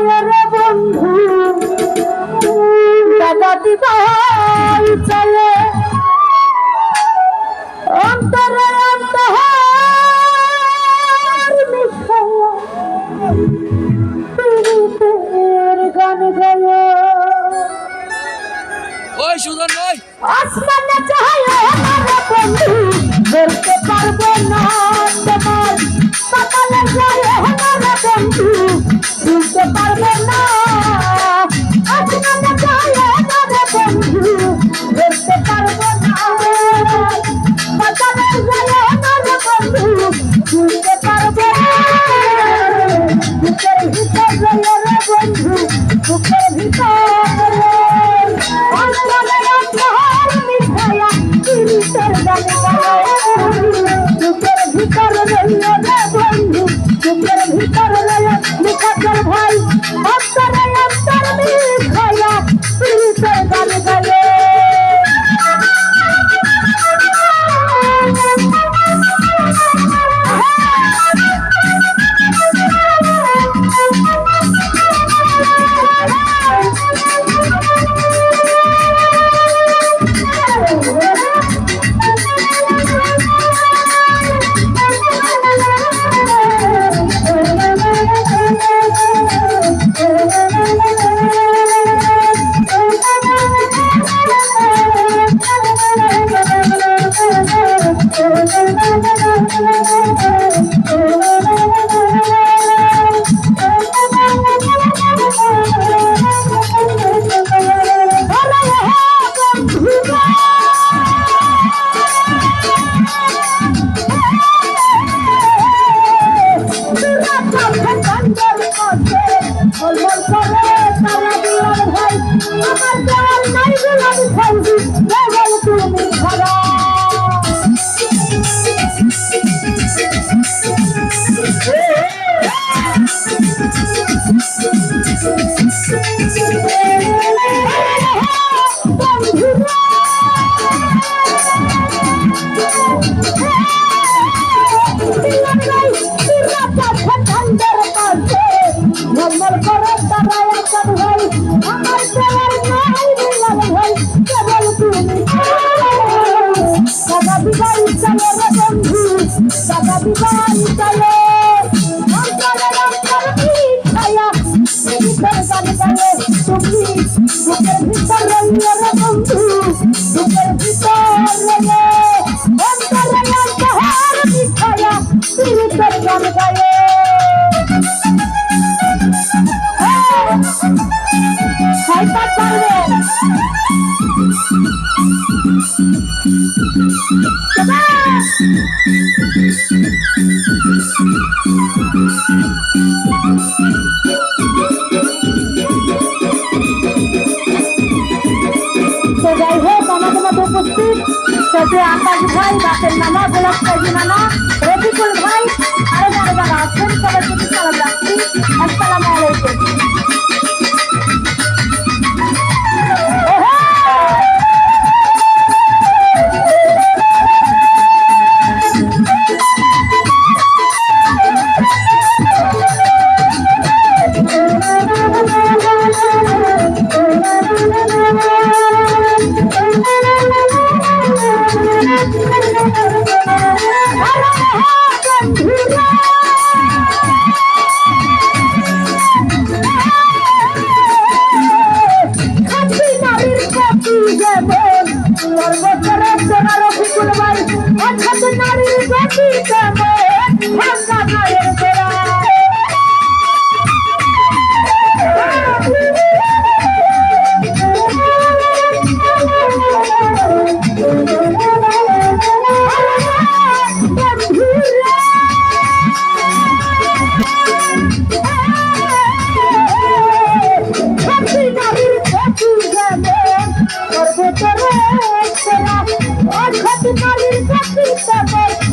রে বন্ধু দাদা দিবাই চায় অন্তরে অন্তর মিশায়া পীড়িতের গান গায়। ওই সুন্দর নয় আসমানে আমার বন্ধু ধরতে পারব না বুকের ভিতর। One, two, পারবেন তো যাই হোক মধ্যে উপস্থিত সে আকাশ ভাই, বাপের নামা গোলাপ কাজী নামা রফিকুল ভাই, আরও যারা যারা আসসালামু আলাইকুম। Pisa, pisa, vai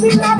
Happy